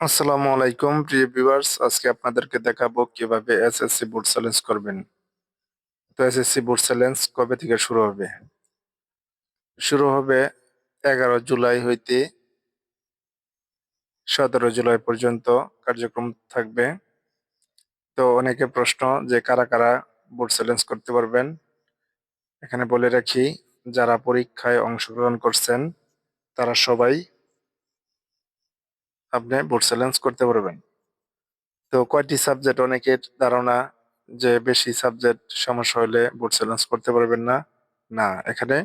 আসসালামু আলাইকুম, প্রিয় ভিউয়ার্স। আজকে আপনাদেরকে দেখাবো কীভাবে এসএসসি বোর্ড চ্যালেঞ্জ করবেন। তো এসএসসি বোর্ড চ্যালেঞ্জ কবে থেকে শুরু হবে? শুরু হবে এগারো জুলাই হইতে সতেরো জুলাই পর্যন্ত কার্যক্রম থাকবে। তো অনেকে প্রশ্ন যে কারা কারা বোর্ড চ্যালেঞ্জ করতে পারবেন? এখানে বলে রাখি, যারা পরীক্ষায় অংশগ্রহণ করছেন, তারা সবাই আপনি বোর্ড চ্যালেঞ্জ করতে পারবেন। তো কয়টি সাবজেক্ট অনেকের ধারণা যে বেশি সাবজেক্ট সমস্যা হলে বোর্ড চ্যালেঞ্জ করতে পারবেন না? না, এখানে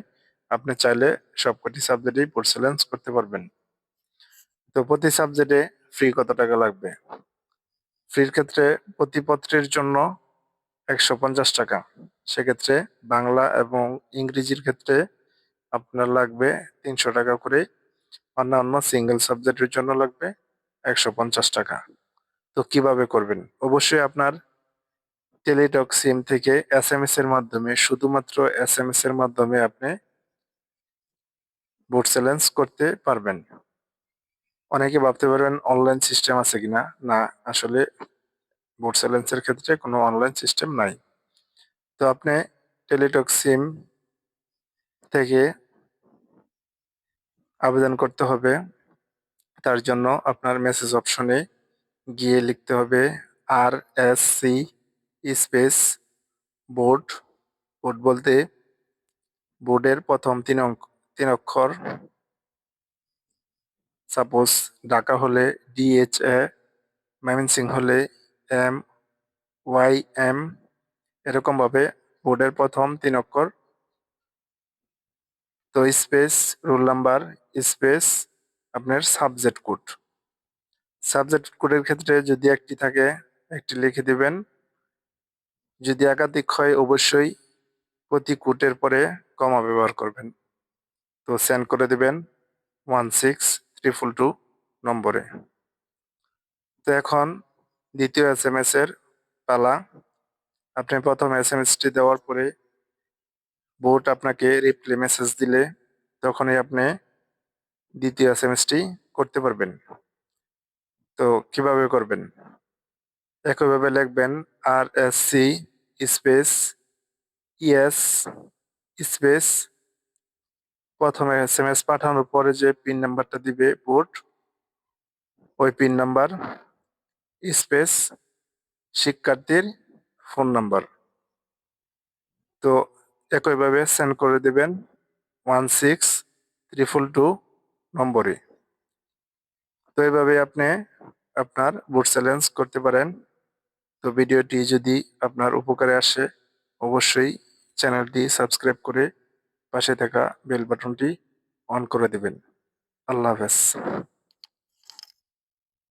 আপনি চাইলে সবকটি সাবজেক্টেই বোর্ড চ্যালেঞ্জ করতে পারবেন। তো প্রতি সাবজেক্টে ফ্রি কত টাকা লাগবে? ফ্রির ক্ষেত্রে প্রতি পত্রের জন্য একশো পঞ্চাশ টাকা। সেক্ষেত্রে বাংলা এবং ইংরেজির ক্ষেত্রে আপনার লাগবে তিনশো টাকা করে। অন্যান্য সিঙ্গেল সাবজেক্টের জন্য লাগবে একশো পঞ্চাশ টাকা। তো কীভাবে করবেন? অবশ্যই আপনার টেলিটক সিম থেকে এস এম এস এর মাধ্যমে, শুধুমাত্র এস এম এস এর মাধ্যমে আপনি বোর্ড চ্যালেঞ্জ করতে পারবেন। অনেকে ভাবতে পারবেন অনলাইন সিস্টেম আছে কিনা? না, আসলে বোর্ড চ্যালেঞ্জের ক্ষেত্রে কোনো অনলাইন সিস্টেম নাই। তো আপনি টেলিটক সিম থেকে আবেদন করতে হবে। তার জন্য আপনার মেসেজ অপশনে গিয়ে লিখতে হবে R S C space board board বলতে বোর্ডের প্রথম তিন অঙ্ক তিন অক্ষর। সাপোজ ঢাকা হলে ডিএইচ এ ময়মনসিং হলে এম ওয়াই এম এরকমভাবে বোর্ডের প্রথম তিন অক্ষর। তো স্পেস রোল নাম্বার স্পেস আপনার সাবজেক্ট কোড সাবজেক্ট কোডের ক্ষেত্রে যদি একটি থাকে, একটি লিখে দিবেন। যদি একাধিক হয়, অবশ্যই প্রতি কোটের পরে কমা ব্যবহার করবেন। তো সেন্ড করে দিবেন ওয়ান সিক্স ট্রিপল টু নম্বরে। তো এখন দ্বিতীয় এস এম এর পালা। আপনি প্রথম এস এম এসটি দেওয়ার পরে বোর্ড আপনাকে রিপ্লে মেসেজ দিলে তখনই আপনি দ্বিতীয় এস করতে পারবেন। তো কীভাবে করবেন? একইভাবে লিখবেন R S C space ES space প্রথমে এস এম এস পাঠানোর পরে যে পিন নাম্বারটা দিবে বোর্ড ওই পিন নাম্বার স্পেস শিক্ষার্থীর ফোন নাম্বার তো একইভাবে সেন্ড করে দেবেন ওয়ান সিক্স ত্রিপল টু নম্বরে তো এইভাবে আপনি আপনার বুট চ্যালেঞ্জ করতে পারেন। তো ভিডিওটি যদি আপনার উপকারে আসে, অবশ্যই চ্যানেলটি সাবস্ক্রাইব করে পাশে থাকা বেল বাটনটি অন করে দেবেন। আল্লাহ হাফেজ।